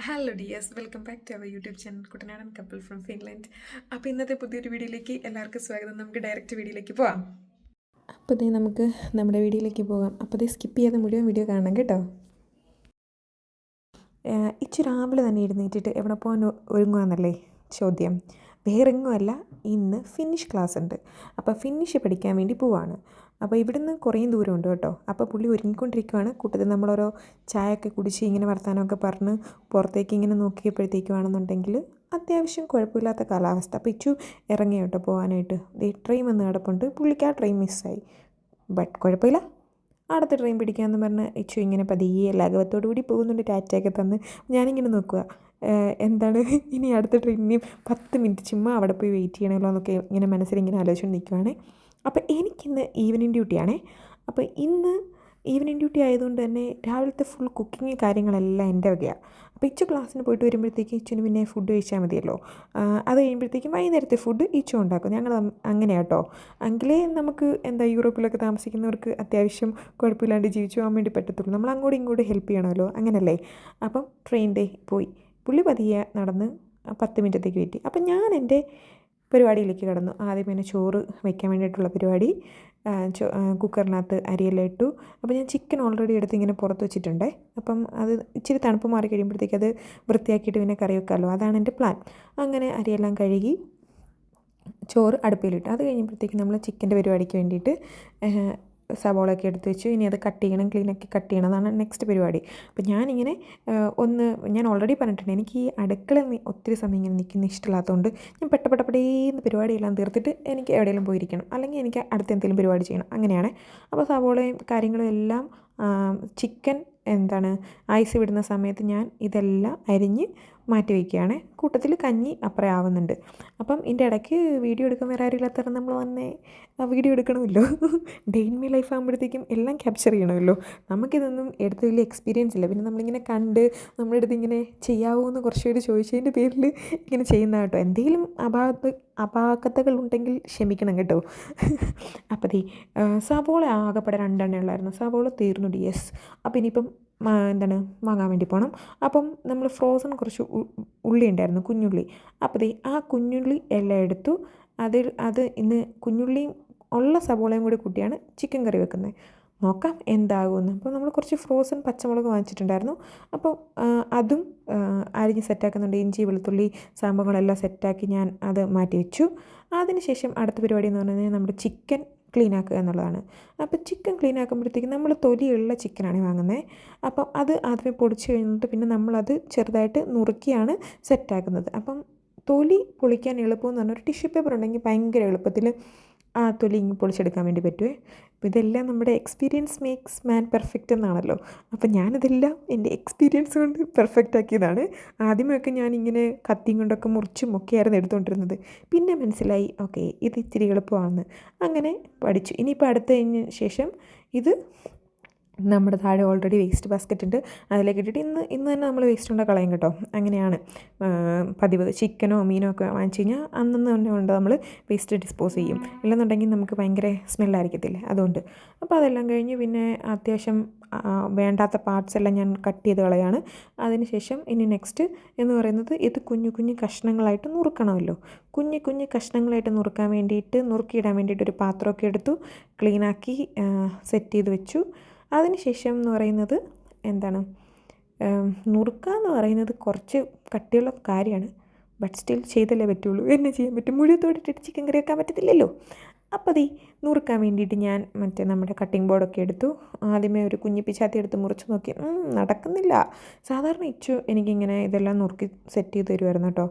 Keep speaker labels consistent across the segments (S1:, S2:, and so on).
S1: Hello dears welcome back to our YouTube channel Kuttanadan couple from Finland അപ്പോൾ ഇന്നത്തെ പുതിയൊരു വീഡിയോയിലേക്ക് എല്ലാവർക്കും സ്വാഗതം. നമുക്ക് ഡയറക്റ്റ് വീഡിയോയിലേക്ക് പോവാം. അപ്പോൾ ഇതേ നമുക്ക് നമ്മുടെ വീഡിയോയിലേക്ക് പോകാം. അപ്പോൾ ഇതേ സ്കിപ്പ് ചെയ്യാതെ മുഴുവൻ വീഡിയോ കാണണം കേട്ടോ. ഇച്ചു രാവിലെ തന്നെ എഴുന്നേറ്റിട്ട് എവിടെ പോകാൻ ഒ- ഒരുങ്ങുവാന്നല്ലേ ചോദ്യം. വേറെങ്ങുമല്ല ഇന്ന് ഫിനിഷ് ക്ലാസ് ഉണ്ട് അപ്പോൾ ഫിനിഷ് പഠിക്കാൻ വേണ്ടി പോവാണ്. അപ്പോൾ ഇവിടുന്ന് കുറേ ദൂരമുണ്ട് കേട്ടോ. അപ്പോൾ പുള്ളി ഒരുങ്ങിക്കൊണ്ടിരിക്കുവാണ്. കൂട്ടത്തിൽ നമ്മളോരോ ചായയൊക്കെ കുടിച്ച് ഇങ്ങനെ വർത്തമാനമൊക്കെ പറഞ്ഞ് പുറത്തേക്ക് ഇങ്ങനെ നോക്കിയപ്പോഴത്തേക്കുവാണെന്നുണ്ടെങ്കിൽ അത്യാവശ്യം കുഴപ്പമില്ലാത്ത കാലാവസ്ഥ. അപ്പോൾ ഇച്ചു ഇറങ്ങി കേട്ടോ പോകാനായിട്ട് ഈ ട്രെയിൻ വന്ന് കിടപ്പുണ്ട്. പുള്ളിക്ക് ആ ട്രെയിൻ മിസ്സായി ബട്ട് കുഴപ്പമില്ല. അടുത്ത ട്രെയിൻ പിടിക്കാമെന്ന് പറഞ്ഞ് ഇച്ചു ഇങ്ങനെ പതിയെ ലാഘവത്തോടു കൂടി പോകുന്നുണ്ട്. ടാറ്റയൊക്കെ തന്ന് ഞാനിങ്ങനെ നോക്കുക എന്താണ്? ഇനി അടുത്ത ട്രെയിനിനെയും പത്ത് മിനിറ്റ് ചുമ്മാ അവിടെ പോയി വെയിറ്റ് ചെയ്യണമല്ലോ എന്നൊക്കെ ഇങ്ങനെ മനസ്സിൽ ഇങ്ങനെ ആലോചിച്ചുകൊണ്ട് നിൽക്കുവാണേ അപ്പോൾ എനിക്കിന്ന് ഈവനിങ് ഡ്യൂട്ടിയാണേ അപ്പോൾ ഇന്ന് ഈവനിങ് ഡ്യൂട്ടി ആയതുകൊണ്ട് തന്നെ രാവിലത്തെ ഫുൾ കുക്കിങ് കാര്യങ്ങളെല്ലാം എന്റെ വകയാണ് അപ്പോൾ ഇച്ചു ക്ലാസ്സിന് പോയിട്ട് വരുമ്പോഴത്തേക്ക് ഇച്ചുന് പിന്നെ ഫുഡ് കഴിച്ചാൽ മതിയല്ലോ. അത് കഴിയുമ്പോഴത്തേക്കും വൈകുന്നേരത്തെ ഫുഡ് ഇച്ചു ഉണ്ടാക്കും ഞങ്ങൾ അങ്ങനെ കേട്ടോ എങ്കിലേ നമുക്ക് എന്താ യൂറോപ്പിലൊക്കെ താമസിക്കുന്നവർക്ക് അത്യാവശ്യം കുഴപ്പമില്ലാണ്ട് ജീവിച്ചു പോകാൻ വേണ്ടി പറ്റത്തുള്ളൂ. നമ്മൾ അങ്ങോട്ടും ഇങ്ങോട്ടും ഹെൽപ്പ് ചെയ്യണമല്ലോ. അങ്ങനല്ലേ? അപ്പം ട്രെയിൻ ഡേ പോയി. പുള്ളി പതിയെ നടന്ന് പത്ത് മിനിറ്റത്തേക്ക് വെറ്റി അപ്പം ഞാൻ എന്റെ പരിപാടിയിലേക്ക് കടന്നു. ആദ്യം പിന്നെ ചോറ് വയ്ക്കാൻ വേണ്ടിയിട്ടുള്ള പരിപാടി. കുക്കറിനകത്ത് അരിയെല്ലാം ഇട്ടു. അപ്പോൾ ഞാൻ ചിക്കൻ ഓൾറെഡി എടുത്ത് ഇങ്ങനെ പുറത്ത് വെച്ചിട്ടുണ്ടേ. അപ്പം അത് ഇച്ചിരി തണുപ്പ് മാറി കഴിയുമ്പോഴത്തേക്ക് അത് വൃത്തിയാക്കിയിട്ട് പിന്നെ കറി വെക്കാമല്ലോ. അതാണ് എന്റെ പ്ലാൻ അങ്ങനെ അരിയെല്ലാം കഴുകി ചോറ് അടുപ്പിലിട്ട്. അത് കഴിഞ്ഞപ്പോഴത്തേക്ക് നമ്മൾ ചിക്കന്റെ പരിപാടിക്ക് വേണ്ടിയിട്ട് സവാളയൊക്കെ എടുത്ത് വെച്ചു ഇനി അത് കട്ട് ചെയ്യണം ക്ലീനാക്കി കട്ട് ചെയ്യണം നെക്സ്റ്റ് പരിപാടി. അപ്പം ഞാനിങ്ങനെ ഒന്ന് ഞാൻ ഓൾറെഡി പറഞ്ഞിട്ടുണ്ട് എനിക്ക് ഈ അടുക്കള ഒത്തിരി സമയം ഇങ്ങനെ നിൽക്കുന്ന ഇഷ്ടമില്ലാത്തതുകൊണ്ട് ഞാൻ പെട്ടപ്പെട്ടപ്പെടേന്ന് പരിപാടിയെല്ലാം തീർത്തിട്ട് എനിക്ക് എവിടെയെങ്കിലും പോയിരിക്കണം അല്ലെങ്കിൽ എനിക്ക് അടുത്ത എന്തെങ്കിലും പരിപാടി ചെയ്യണം അങ്ങനെയാണ്. അപ്പോൾ സവോളയും കാര്യങ്ങളും എല്ലാം ചിക്കൻ എന്താണ് ഐസ് വിടുന്ന സമയത്ത് ഞാൻ ഇതെല്ലാം അരിഞ്ഞ് മാറ്റി വയ്ക്കുകയാണ്. കൂട്ടത്തിൽ കഞ്ഞി അപ്പുറം ആവുന്നുണ്ട്. അപ്പം ഇതിന്റെ ഇടയ്ക്ക് വീഡിയോ എടുക്കാൻ വേറെ ആരും ഇല്ലാത്തവരെ നമ്മൾ വന്നേ video എടുക്കണമല്ലോ. Day in my life ആകുമ്പോഴത്തേക്കും എല്ലാം ക്യാപ്ചർ ചെയ്യണമല്ലോ. നമുക്കിതൊന്നും എടുത്ത് വലിയ എക്സ്പീരിയൻസ് ഇല്ല. പിന്നെ നമ്മളിങ്ങനെ കണ്ട് നമ്മുടെ അടുത്ത് ഇങ്ങനെ ചെയ്യാവോ എന്ന് കുറച്ച് പേര് ചോദിച്ചതിന്റെ പേരിൽ ഇങ്ങനെ ചെയ്യുന്ന കേട്ടോ. എന്തെങ്കിലും അപാകത്ത് അപാകതകൾ ഉണ്ടെങ്കിൽ ക്ഷമിക്കണം കേട്ടോ. അപ്പോൾ ദേ സവോള ആകെപ്പെടെ രണ്ടെണ്ണേ ഉള്ളായിരുന്നു. സവോള തീർന്നു. എസ് അപ്പം ഇനിയിപ്പം എന്താണ് വാങ്ങാൻ വേണ്ടി പോകണം അപ്പം നമ്മൾ ഫ്രോസൺ കുറച്ച് ഉള്ളി ഉണ്ടായിരുന്നു കുഞ്ഞുള്ളി. അപ്പോൾ ദേ ആ കുഞ്ഞുള്ളി എല്ലാം എടുത്തു. അതിൽ അത് ഇന്ന് കുഞ്ഞുള്ളിയും ഉള്ള സവോളയും കൂടി കൂട്ടിയാണ് ചിക്കൻ കറി വെക്കുന്നത്. നോക്കാം എന്താകുമെന്ന്. അപ്പോൾ നമ്മൾ കുറച്ച് ഫ്രോസൺ പച്ചമുളക് വാങ്ങിച്ചിട്ടുണ്ടായിരുന്നു. അപ്പോൾ അതും അരിഞ്ഞ് സെറ്റാക്കുന്നുണ്ട് ഇഞ്ചി വെളുത്തുള്ളി സംഭവങ്ങളെല്ലാം സെറ്റാക്കി ഞാൻ അത് മാറ്റി വെച്ചു. അതിനുശേഷം അടുത്ത പരിപാടി എന്ന് പറഞ്ഞാൽ നമ്മുടെ ചിക്കൻ ക്ലീൻ ആക്കുക എന്നുള്ളതാണ്. അപ്പോൾ ചിക്കൻ ക്ലീൻ ആക്കുമ്പോഴത്തേക്കും നമ്മൾ തൊലിയുള്ള ചിക്കനാണ് വാങ്ങുന്നത് അപ്പം അത് ആദ്യമേ പൊടിച്ച് കഴിഞ്ഞിട്ട് പിന്നെ നമ്മളത് ചെറുതായിട്ട് നുറുക്കിയാണ് സെറ്റാക്കുന്നത്. അപ്പം തൊലി പൊളിക്കാൻ എളുപ്പമെന്ന് പറഞ്ഞാൽ ഒരു ടിഷ്യൂ പേപ്പർ ഉണ്ടെങ്കിൽ ഭയങ്കര എളുപ്പത്തിൽ ആ തൊലി ഇങ്ങ് പൊളിച്ചെടുക്കാൻ വേണ്ടി പറ്റുമേ അപ്പോൾ ഇതെല്ലാം നമ്മുടെ എക്സ്പീരിയൻസ് മേക്സ് മാൻ പെർഫെക്റ്റ് എന്നാണല്ലോ. അപ്പോൾ ഞാനിതെല്ലാം എന്റെ എക്സ്പീരിയൻസ് കൊണ്ട് പെർഫെക്റ്റ് ആക്കിയതാണ്. ആദ്യമൊക്കെ ഞാനിങ്ങനെ കത്തിയും കൊണ്ടൊക്കെ മുറിച്ചും ഒക്കെയായിരുന്നു എടുത്തുകൊണ്ടിരുന്നത്. പിന്നെ മനസ്സിലായി ഓക്കെ ഇത് ഇത്തിരി എളുപ്പമാണെന്ന്. അങ്ങനെ പഠിച്ചു. ഇനിയിപ്പോൾ അടുത്ത കഴിഞ്ഞ ശേഷം ഇത് നമ്മുടെ താഴെ ഓൾറെഡി വേസ്റ്റ് ബാസ്ക്കറ്റ് ഉണ്ട്. അതിലേക്ക് ഇട്ടിട്ട് ഇന്ന് ഇന്ന് തന്നെ നമ്മൾ വേസ്റ്റ് കൊണ്ട് കളയും കേട്ടോ. അങ്ങനെയാണ്. പതിവ്. ചിക്കനോ മീനോ ഒക്കെ വാങ്ങിച്ചു കഴിഞ്ഞാൽ അന്നന്ന് തന്നെ കൊണ്ട് നമ്മൾ വേസ്റ്റ് ഡിസ്പോസ് ചെയ്യും. ഇല്ലെന്നുണ്ടെങ്കിൽ നമുക്ക് ഭയങ്കര സ്മെല്ലായിരിക്കത്തില്ലേ അതുകൊണ്ട്. അപ്പോൾ അതെല്ലാം കഴിഞ്ഞ് പിന്നെ അത്യാവശ്യം വേണ്ടാത്ത പാർട്സ് എല്ലാം ഞാൻ കട്ട് ചെയ്ത് കളയാണ്. അതിനുശേഷം ഇനി നെക്സ്റ്റ് എന്ന് പറയുന്നത് ഇത് കുഞ്ഞു കുഞ്ഞു കഷ്ണങ്ങളായിട്ട് നുറുക്കണമല്ലോ. കുഞ്ഞു കുഞ്ഞു കഷ്ണങ്ങളായിട്ട് നുറുക്കാൻ വേണ്ടിയിട്ട് നുറുക്കിയിടാൻ വേണ്ടിയിട്ട് ഒരു പാത്രമൊക്കെ എടുത്തു ക്ലീനാക്കി സെറ്റ് ചെയ്ത് വെച്ചു. അതിനുശേഷം എന്ന് പറയുന്നത് എന്താണ്? നുറുക്കുക എന്ന് പറയുന്നത് കുറച്ച് കട്ടിയുള്ള കാര്യമാണ്. ബട്ട് സ്റ്റിൽ ചെയ്തല്ലേ പറ്റുള്ളൂ. എന്നെ ചെയ്യാൻ പറ്റും. മുഴുവത്തോടിട്ടിട്ട് ചിക്കൻ കറി വെക്കാൻ പറ്റത്തില്ലല്ലോ. അപ്പോൾ അതീ നുറുക്കാൻ വേണ്ടിയിട്ട് ഞാൻ മറ്റേ നമ്മുടെ കട്ടിംഗ് ബോർഡൊക്കെ എടുത്തു. ആദ്യമേ ഒരു കുഞ്ഞി പിച്ചാത്തി എടുത്ത് മുറിച്ച് നോക്കി. നടക്കുന്നില്ല. സാധാരണ ഇച്ചു എനിക്കിങ്ങനെ ഇതെല്ലാം നുറുക്കി സെറ്റ് ചെയ്ത് തരുമായിരുന്നു കേട്ടോ.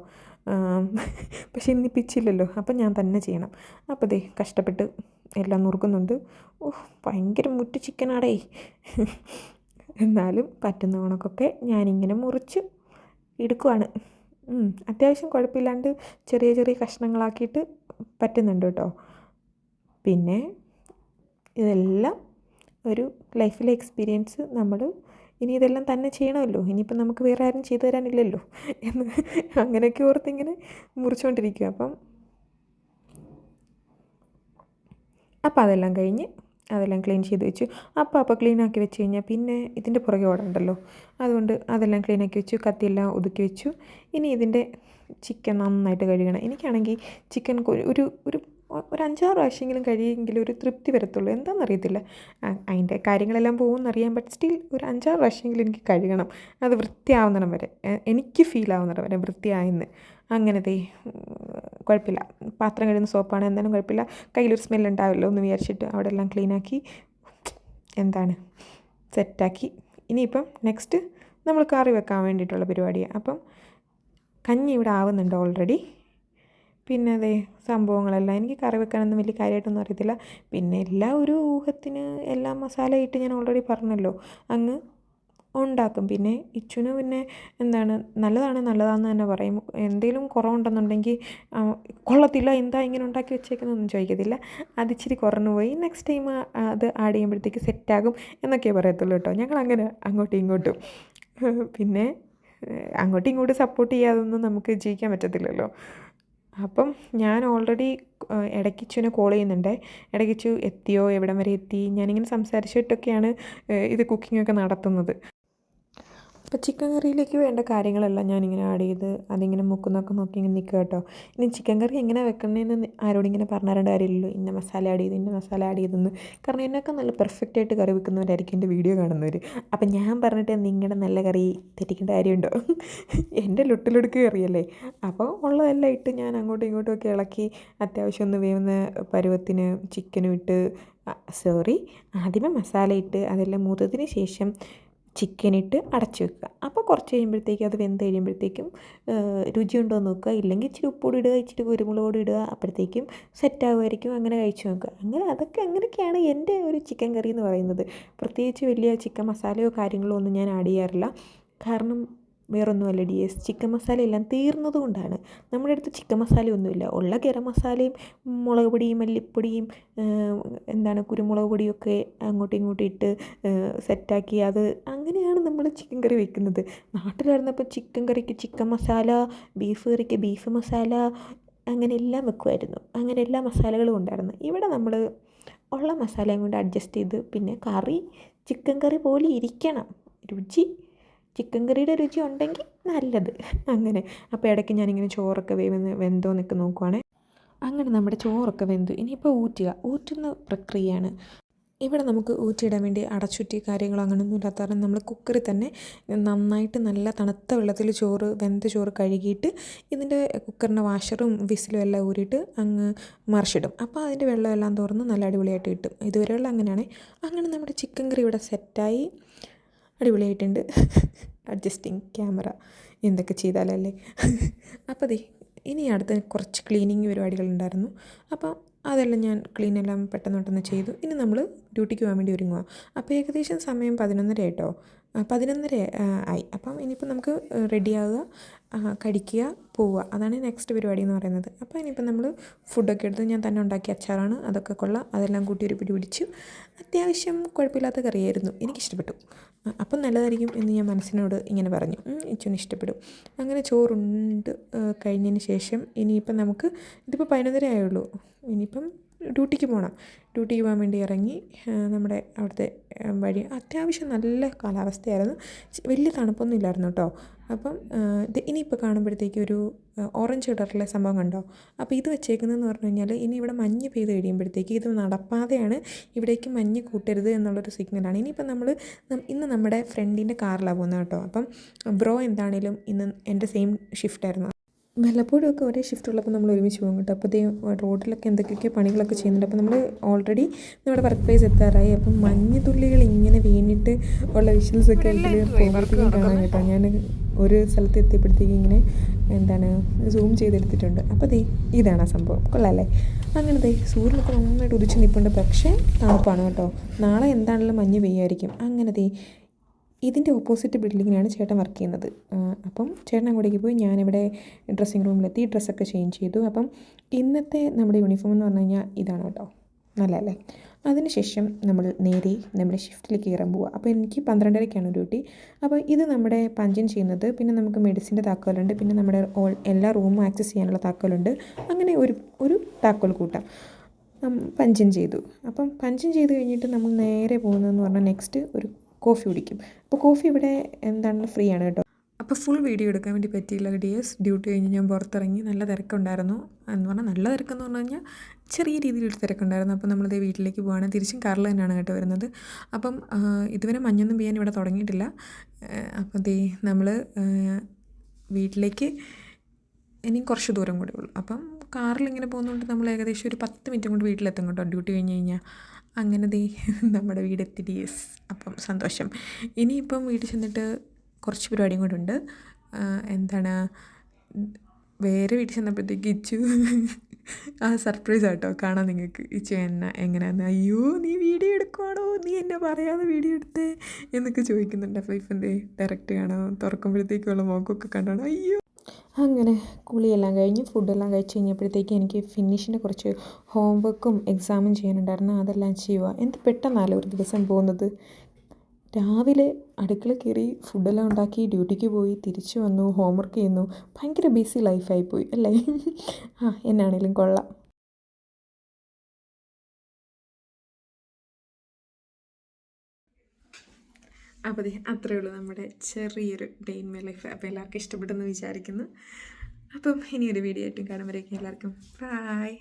S1: പക്ഷേ ഇന്നിപ്പിച്ചില്ലല്ലോ അപ്പം ഞാൻ തന്നെ ചെയ്യണം. അപ്പോൾ ദേ കഷ്ടപ്പെട്ട് എല്ലാം നുറുക്കുന്നുണ്ട്. ഓഹ് ഭയങ്കര മുറ്റ് ചിക്കനാടേ. എന്നാലും പറ്റുന്ന കണക്കൊക്കെ ഞാനിങ്ങനെ മുറിച്ച് എടുക്കുവാണ്. അത്യാവശ്യം കുഴപ്പമില്ലാണ്ട് ചെറിയ ചെറിയ കഷ്ണങ്ങളാക്കിയിട്ട് പറ്റുന്നുണ്ട് കേട്ടോ. പിന്നെ ഇതെല്ലാം ഒരു ലൈഫിലെ എക്സ്പീരിയൻസ് നമ്മൾ ഇനി ഇതെല്ലാം തന്നെ ചെയ്യണമല്ലോ. ഇനിയിപ്പം നമുക്ക് വേറെ ആരും ചെയ്തു തരാനില്ലല്ലോ എന്ന് അങ്ങനെയൊക്കെ ഓർത്തിങ്ങനെ മുറിച്ചുകൊണ്ടിരിക്കുക അപ്പം അപ്പം അതെല്ലാം കഴിഞ്ഞ് അതെല്ലാം ക്ലീൻ ചെയ്ത് വെച്ചു. അപ്പോൾ അപ്പോൾ ക്ലീൻ ആക്കി വെച്ച് കഴിഞ്ഞാൽ പിന്നെ ഇതിന്റെ പുറകെ ഓടണ്ടല്ലോ. അതുകൊണ്ട് അതെല്ലാം ക്ലീൻ ആക്കി വെച്ചു. കത്തിയെല്ലാം ഒതുക്കി വെച്ചു. ഇനി ഇതിന്റെ ചിക്കൻ നന്നായിട്ട് കഴുകണം. എനിക്കാണെങ്കിൽ ചിക്കൻ ഒരു ഒരു ഒരു അഞ്ചാറ് പ്രാവശ്യമെങ്കിലും കഴിയുമെങ്കിൽ ഒരു തൃപ്തി വരത്തുള്ളൂ. എന്താണെന്നറിയത്തില്ല. അതിന്റെ കാര്യങ്ങളെല്ലാം പോകുമെന്നറിയാം. ബട്ട് സ്റ്റിൽ ഒരു അഞ്ചാറ് പ്രാവശ്യമെങ്കിലും എനിക്ക് കഴുകണം. അത് വൃത്തിയാവുന്നിടം വരെ. എനിക്ക് ഫീൽ ആവുന്നിടം വരെ വൃത്തിയായെന്ന്. അങ്ങനത്തെ കുഴപ്പമില്ല. പാത്രം കഴുകുന്ന സോപ്പാണ് എന്തായാലും കുഴപ്പമില്ല. കയ്യിലൊരു സ്മെല്ല് ഉണ്ടാവില്ലോ എന്ന് വിചാരിച്ചിട്ട് അവിടെ എല്ലാം ക്ലീനാക്കി എന്താണ് സെറ്റാക്കി ഇനിയിപ്പം നെക്സ്റ്റ് നമ്മൾ കറി വെക്കാൻ വേണ്ടിയിട്ടുള്ള പരിപാടിയാണ് അപ്പം കഞ്ഞി ഇവിടെ ആവുന്നുണ്ട് ഓൾറെഡി പിന്നെ അതേ സംഭവങ്ങളെല്ലാം എനിക്ക് കറി വെക്കാനൊന്നും വലിയ കാര്യമായിട്ടൊന്നും അറിയത്തില്ല. പിന്നെ എല്ലാ ഒരു ഊഹത്തിന് എല്ലാം മസാല ഇട്ട് ഞാൻ ഓൾറെഡി പറഞ്ഞല്ലോ. അങ്ങ് ഉണ്ടാക്കും. പിന്നെ ഇച്ചുന് പിന്നെ എന്താണ് നല്ലതാണ് നല്ലതാണെന്ന് തന്നെ പറയും. എന്തെങ്കിലും കുറവുണ്ടെന്നുണ്ടെങ്കിൽ കൊള്ളത്തില്ല എന്താ ഇങ്ങനെ ഉണ്ടാക്കി വെച്ചേക്കുന്നൊന്നും ചോദിക്കത്തില്ല. അത് ഇച്ചിരി കുറഞ്ഞു പോയി. നെക്സ്റ്റ് ടൈം അത് ആഡ് ചെയ്യുമ്പോഴത്തേക്ക് സെറ്റാകും എന്നൊക്കെ പറയത്തുള്ളൂ കേട്ടോ. ഞങ്ങൾ അങ്ങനെ അങ്ങോട്ടും ഇങ്ങോട്ടും. പിന്നെ അങ്ങോട്ടും ഇങ്ങോട്ടും സപ്പോർട്ട് ചെയ്യാതൊന്നും നമുക്ക് ജീവിക്കാൻ പറ്റത്തില്ലല്ലോ. അപ്പം ഞാൻ ഓൾറെഡി ഇടയ്ക്ക് ഇച്ചുവിനെ കോൾ ചെയ്യുന്നുണ്ട്. ഇടയ്ക്ക് ഇച്ചു എത്തിയോ? എവിടം വരെ എത്തി? ഞാനിങ്ങനെ സംസാരിച്ചിട്ടൊക്കെയാണ് ഇത് കുക്കിങ്ങൊക്കെ നടത്തുന്നത്. അപ്പോൾ ചിക്കൻ കറിയിലേക്ക് വേണ്ട കാര്യങ്ങളെല്ലാം ഞാനിങ്ങനെ ആഡ് ചെയ്ത് അതിങ്ങനെ മുക്കുന്നൊക്കെ നോക്കി ഇങ്ങനെ നിൽക്കുക കേട്ടോ ഇനി ചിക്കൻ കറി എങ്ങനെ വെക്കണമെന്ന് ആരോടും ഇങ്ങനെ പറഞ്ഞു തരേണ്ട കാര്യമില്ലല്ലോ. ഇന്ന മസാല ആഡ് ചെയ്ത് ഇന്ന മസാല ആഡ് ചെയ്തെന്ന്. കാരണം എന്നൊക്കെ നല്ല പെർഫെക്റ്റ് ആയിട്ട് കറി വെക്കുന്നവരായിരിക്കും എന്റെ വീഡിയോ കാണുന്നവർ അപ്പം ഞാൻ പറഞ്ഞിട്ട് നിങ്ങളുടെ നല്ല കറി തെറ്റിക്കേണ്ട കാര്യമുണ്ടോ? എന്റെ ലുട്ടിലൊടുക്ക് കറിയല്ലേ? അപ്പോൾ ഉള്ളതെല്ലാം ഇട്ട് ഞാൻ അങ്ങോട്ടും ഇങ്ങോട്ടും ഒക്കെ ഇളക്കി അത്യാവശ്യം ഒന്ന് വേവുന്ന പരുവത്തിന് ചിക്കനും ഇട്ട് സോറി ആദ്യമേ മസാല ഇട്ട് അതെല്ലാം മൂത്തതിന് ശേഷം ചിക്കനിട്ട് അടച്ചു വെക്കുക. അപ്പോൾ കുറച്ച് കഴിയുമ്പോഴത്തേക്കും അത് വെന്ത് കഴിയുമ്പോഴത്തേക്കും രുചിയുണ്ടോ എന്ന് നോക്കുക. ഇല്ലെങ്കിൽ ഇച്ചിരി ഉപ്പൂടി ഇടുക ഇച്ചിരി കുരുമുളക് പൊടി ഇടുക. അപ്പോഴത്തേക്കും സെറ്റാകുമായിരിക്കും അങ്ങനെ കഴിച്ചു നോക്കുക. അങ്ങനെ അതൊക്കെ അങ്ങനെയൊക്കെയാണ് എന്റെ ഒരു ചിക്കൻ കറി എന്ന് പറയുന്നത്. പ്രത്യേകിച്ച് വലിയ ചിക്കൻ മസാലയോ കാര്യങ്ങളോ ഒന്നും ഞാൻ ആഡ് ചെയ്യാറില്ല. കാരണം വേറൊന്നുമല്ല ഡി എസ് ചിക്കൻ മസാല എല്ലാം തീർന്നതുകൊണ്ടാണ്. നമ്മുടെ അടുത്ത് ചിക്കൻ മസാല ഒന്നുമില്ല. ഉള്ള ഗരം മസാലയും മുളക് പൊടിയും മല്ലിപ്പൊടിയും എന്താണ് കുരുമുളക് പൊടിയൊക്കെ അങ്ങോട്ടും ഇങ്ങോട്ടും ഇട്ട് സെറ്റാക്കി അത് അങ്ങനെയാണ് നമ്മൾ ചിക്കൻ കറി വെക്കുന്നത്. നാട്ടിലായിരുന്നപ്പോൾ ചിക്കൻ കറിക്ക് ചിക്കൻ മസാല ബീഫ് കറിക്ക് ബീഫ് മസാല അങ്ങനെ എല്ലാം വെക്കുമായിരുന്നു. അങ്ങനെ എല്ലാ മസാലകളും ഉണ്ടായിരുന്നു. ഇവിടെ നമ്മൾ ഉള്ള മസാലയും കൊണ്ട് അഡ്ജസ്റ്റ് ചെയ്ത് പിന്നെ കറി ചിക്കൻ കറി പോലെ ഇരിക്കണം. രുചി ചിക്കൻ കറിയുടെ രുചി ഉണ്ടെങ്കിൽ നല്ലത്. അങ്ങനെ. അപ്പോൾ ഇടയ്ക്ക് ഞാനിങ്ങനെ ചോറൊക്കെ വേവെന്ന് വെന്തോ എന്നൊക്കെ നോക്കുവാണേ. അങ്ങനെ നമ്മുടെ ചോറൊക്കെ വെന്തു. ഇനിയിപ്പോൾ ഊറ്റുക. ഊറ്റുന്ന പ്രക്രിയയാണ്. ഇവിടെ നമുക്ക് ഊറ്റിയിടാൻ വേണ്ടി അടച്ചുറ്റി കാര്യങ്ങളോ അങ്ങനെയൊന്നും ഇല്ലാത്ത കാരണം നമ്മൾ കുക്കറിൽ തന്നെ നന്നായിട്ട് നല്ല തണുത്ത വെള്ളത്തിൽ ചോറ് വെന്ത ചോറ് കഴുകിയിട്ട് ഇതിന്റെ കുക്കറിന്റെ വാഷറും വിസിലും എല്ലാം ഊരിയിട്ട് അങ്ങ് മറിച്ചിടും. അപ്പോൾ അതിന്റെ വെള്ളമെല്ലാം തുറന്ന് നല്ല അടിപൊളിയായിട്ട് കിട്ടും. ഇതുവരെയുള്ള അങ്ങനെയാണ്. അങ്ങനെ നമ്മുടെ ചിക്കൻ കറി ഇവിടെ സെറ്റായി. അടിപൊളിയായിട്ടുണ്ട്. അഡ്ജസ്റ്റിങ് ക്യാമറ എന്തൊക്കെ ചെയ്താലല്ലേ. അപ്പോൾ അതെ ഇനി അടുത്ത കുറച്ച് ക്ലീനിങ് പരിപാടികളുണ്ടായിരുന്നു അപ്പോൾ അതെല്ലാം ഞാൻ ക്ലീനെല്ലാം പെട്ടെന്ന് പെട്ടെന്ന് ചെയ്തു. ഇനി നമ്മൾ ഡ്യൂട്ടിക്ക് പോകാൻ വേണ്ടി ഒരുങ്ങുക. അപ്പോൾ ഏകദേശം സമയം പതിനൊന്നര കേട്ടോ പതിനൊന്നര ആയി. അപ്പം ഇനിയിപ്പോൾ നമുക്ക് റെഡിയാവുക കഴിക്കുക പോവുക. അതാണ് നെക്സ്റ്റ് പരിപാടി എന്ന് പറയുന്നത്. അപ്പോൾ ഇനിയിപ്പോൾ നമ്മൾ ഫുഡൊക്കെ എടുത്ത് ഞാൻ തന്നെ ഉണ്ടാക്കിയ അച്ചാറാണ് അതൊക്കെ കൊള്ളാം. അതെല്ലാം കൂട്ടി ഒരു പിടി പിടിച്ചു. അത്യാവശ്യം കുഴപ്പമില്ലാത്ത കറിയായിരുന്നു. എനിക്കിഷ്ടപ്പെട്ടു. അപ്പം നല്ലതായിരിക്കും എന്ന് ഞാൻ മനസ്സിനോട് ഇങ്ങനെ പറഞ്ഞു. ഇച്ചുന് ഇഷ്ടപ്പെടും അങ്ങനെ ചോറുണ്ട് കഴിഞ്ഞതിന് ശേഷം ഇനിയിപ്പം നമുക്ക് ഇതിപ്പോൾ പതിനൊന്നര ആയുള്ളൂ. ഇനിയിപ്പം ഡ്യൂട്ടിക്ക് പോകണം ഡ്യൂട്ടിക്ക് പോകാൻ വേണ്ടി ഇറങ്ങി നമ്മുടെ അവിടുത്തെ വഴി. അത്യാവശ്യം നല്ല കാലാവസ്ഥയായിരുന്നു. വലിയ തണുപ്പൊന്നും ഇല്ലായിരുന്നു കേട്ടോ. അപ്പം ഇത് ഇനിയിപ്പോൾ കാണുമ്പോഴത്തേക്ക് ഒരു ഓറഞ്ച് കളറിലെ സംഭവം കണ്ടോ? അപ്പോൾ ഇത് വെച്ചേക്കുന്നതെന്ന് പറഞ്ഞു കഴിഞ്ഞാൽ ഇനി ഇവിടെ മഞ്ഞ് പെയ്ത് കഴിയുമ്പോഴത്തേക്ക് ഇത് നടപ്പാതെയാണ്. ഇവിടേക്ക് മഞ്ഞ് കൂട്ടരുത് എന്നുള്ളൊരു സിഗ്നലാണ്. ഇനിയിപ്പം നമ്മൾ ഇന്ന് നമ്മുടെ ഫ്രണ്ടിന്റെ കാറിലാണ് പോകുന്നത് കേട്ടോ. അപ്പം ബ്രോ എന്താണേലും ഇന്ന് എന്റെ സെയിം ഷിഫ്റ്റായിരുന്നു വല്ലപ്പോഴും ഒക്കെ ഒരേ ഷിഫ്റ്റ് ഉള്ളപ്പോൾ നമ്മൾ ഒരുമിച്ച് പോകും കേട്ടോ. അപ്പോഴത്തേക്കും റോഡിലൊക്കെ എന്തൊക്കെയൊക്കെ പണികളൊക്കെ ചെയ്യുന്നുണ്ട്. അപ്പോൾ നമ്മൾ ഓൾറെഡി നമ്മുടെ വർക്ക് പ്ലേസ് എത്താറായി. അപ്പം മഞ്ഞ് തുള്ളികൾ ഇങ്ങനെ വീണിട്ട് ഉള്ള വിഷൻസ് ഒക്കെ ഇതിൽ പോകുമ്പോഴത്തേക്കും കാണാൻ കേട്ടോ. ഞാൻ ഒരു സ്ഥലത്ത് എത്തിയപ്പോഴത്തേക്കും ഇങ്ങനെ എന്താണ് സൂം ചെയ്തെടുത്തിട്ടുണ്ട്. അപ്പോൾ ദേ ഇതാണ് ആ സംഭവം. കൊള്ളാമല്ലേ അങ്ങനെ ദേ സൂര്യനൊക്കെ നന്നായിട്ട് ഉദിച്ച് നിൽപ്പുണ്ട് പക്ഷേ തണുപ്പാണ് കേട്ടോ. നാളെ എന്താണെങ്കിലും മഞ്ഞ് പെയ്യായിരിക്കും. അങ്ങനെ ദേ ഇതിന്റെ ഓപ്പോസിറ്റ് ബിൽഡിങ്ങിനാണ് ചേട്ടൻ വർക്ക് ചെയ്യുന്നത്. അപ്പം ചേട്ടൻ അങ്ങോട്ടേക്ക് പോയി ഞാനിവിടെ ഡ്രസ്സിങ് റൂമിലെത്തി ഡ്രസ്സൊക്കെ ചേഞ്ച് ചെയ്തു. അപ്പം ഇന്നത്തെ നമ്മുടെ യൂണിഫോം എന്ന് പറഞ്ഞു കഴിഞ്ഞാൽ ഇതാണ് കേട്ടോ. നല്ലതല്ലേ? അതിനുശേഷം നമ്മൾ നേരെ നമ്മുടെ ഷിഫ്റ്റിലേക്ക് കയറാൻ പോവുക അപ്പോൾ എനിക്ക് പന്ത്രണ്ടരയ്ക്കാണ് ഡ്യൂട്ടി. അപ്പോൾ ഇത് നമ്മുടെ പഞ്ചിൻ ചെയ്യുന്നത്. പിന്നെ നമുക്ക് മെഡിസിന്റെ താക്കോലുണ്ട്. പിന്നെ നമ്മുടെ ഓൾ എല്ലാ റൂമും ആക്സസ് ചെയ്യാനുള്ള താക്കോലുണ്ട്. അങ്ങനെ ഒരു ഒരു താക്കോൽ കൂട്ടാം പഞ്ചിങ് ചെയ്തു. അപ്പം പഞ്ചിങ് ചെയ്ത് കഴിഞ്ഞിട്ട് നമ്മൾ നേരെ പോകുന്നതെന്ന് പറഞ്ഞാൽ നെക്സ്റ്റ് ഒരു കോഫി കുടിക്കും. അപ്പോൾ കോഫി ഇവിടെ എന്താണ്? ഫ്രീ ആണ് കേട്ടോ. അപ്പോൾ ഫുൾ വീഡിയോ എടുക്കാൻ വേണ്ടി പറ്റിയില്ല ഡിയേഴ്സ് ഡ്യൂട്ടി കഴിഞ്ഞ് ഞാൻ പുറത്തിറങ്ങി. നല്ല തിരക്കുണ്ടായിരുന്നു. എന്ന് പറഞ്ഞാൽ നല്ല തിരക്കെന്ന് പറഞ്ഞു കഴിഞ്ഞാൽ ചെറിയ രീതിയിലൊരു തിരക്കുണ്ടായിരുന്നു. അപ്പോൾ നമ്മളിത് വീട്ടിലേക്ക് പോകുകയാണ് തിരിച്ചും കാറിൽ തന്നെയാണ് കേട്ടോ വരുന്നത്. അപ്പം ഇതുവരെ മഞ്ഞൊന്നും പെയ്യാൻ ഇവിടെ തുടങ്ങിയിട്ടില്ല. അപ്പോൾ ദേ നമ്മൾ വീട്ടിലേക്ക് ഇനിയും കുറച്ച് ദൂരം കൂടെ ഉള്ളൂ. അപ്പം കാറിൽ ഇങ്ങനെ പോകുന്നതുകൊണ്ട് നമ്മൾ ഏകദേശം ഒരു പത്ത് മിനിറ്റ് കൊണ്ട് വീട്ടിലെത്തും കേട്ടോ. ഡ്യൂട്ടി കഴിഞ്ഞ് കഴിഞ്ഞാൽ അങ്ങനെ ദേ നമ്മുടെ വീടെത്തി ഡി എസ് അപ്പം സന്തോഷം. ഇനിയിപ്പം വീട്ടിൽ ചെന്നിട്ട് കുറച്ച് പരിപാടിയും കൂടെ ഉണ്ട്. എന്താണ്? വേറെ വീട്ടിൽ ചെന്നപ്പോഴത്തേക്ക് ഇച്ചു ആ സർപ്രൈസ് ആട്ടോ. കാണാം നിങ്ങൾക്ക്. ഇച്ചു എന്നെ എങ്ങനെയാന്ന്. അയ്യോ നീ വീഡിയോ എടുക്കുവാണോ? നീ എന്നെ പറയാതെ വീഡിയോ എടുത്തേ? എന്നൊക്കെ ചോദിക്കുന്നുണ്ട്. അപ്പോൾ ഇപ്പം എന്തേ ഡയറക്റ്റ് കാണാം. തുറക്കുമ്പോഴത്തേക്കുള്ള മോക്കൊക്കെ കണ്ടാണോ. അയ്യോ. അങ്ങനെ കുളിയെല്ലാം കഴിഞ്ഞ് ഫുഡെല്ലാം കഴിച്ച് കഴിഞ്ഞപ്പോഴത്തേക്ക് എനിക്ക് ഫിനിഷിന്റെ കുറച്ച് ഹോംവർക്കും എക്സാമും ചെയ്യാനുണ്ടായിരുന്നു. അതെല്ലാം ചെയ്യുക. എന്ത് പെട്ടെന്നാലും ഒരു ദിവസം പോകുന്നത്? രാവിലെ അടുക്കള കയറി ഫുഡെല്ലാം ഉണ്ടാക്കി ഡ്യൂട്ടിക്ക് പോയി തിരിച്ചു വന്നു ഹോംവർക്ക് ചെയ്യുന്നു. ഭയങ്കര ബിസി ലൈഫായി പോയി അല്ലേ? ആ എന്നാണേലും കൊള്ളാം. അപ്പോൾ അതെ അത്രയേ ഉള്ളൂ നമ്മുടെ ചെറിയൊരു ഡേ ഇൻ മൈ ലൈഫ് അപ്പോൾ എല്ലാവർക്കും ഇഷ്ടപ്പെട്ടെന്ന് വിചാരിക്കുന്നു. അപ്പം ഇനിയൊരു വീഡിയോ ആയിട്ടും കാണുമ്പോഴേക്കും എല്ലാവർക്കും ബായ്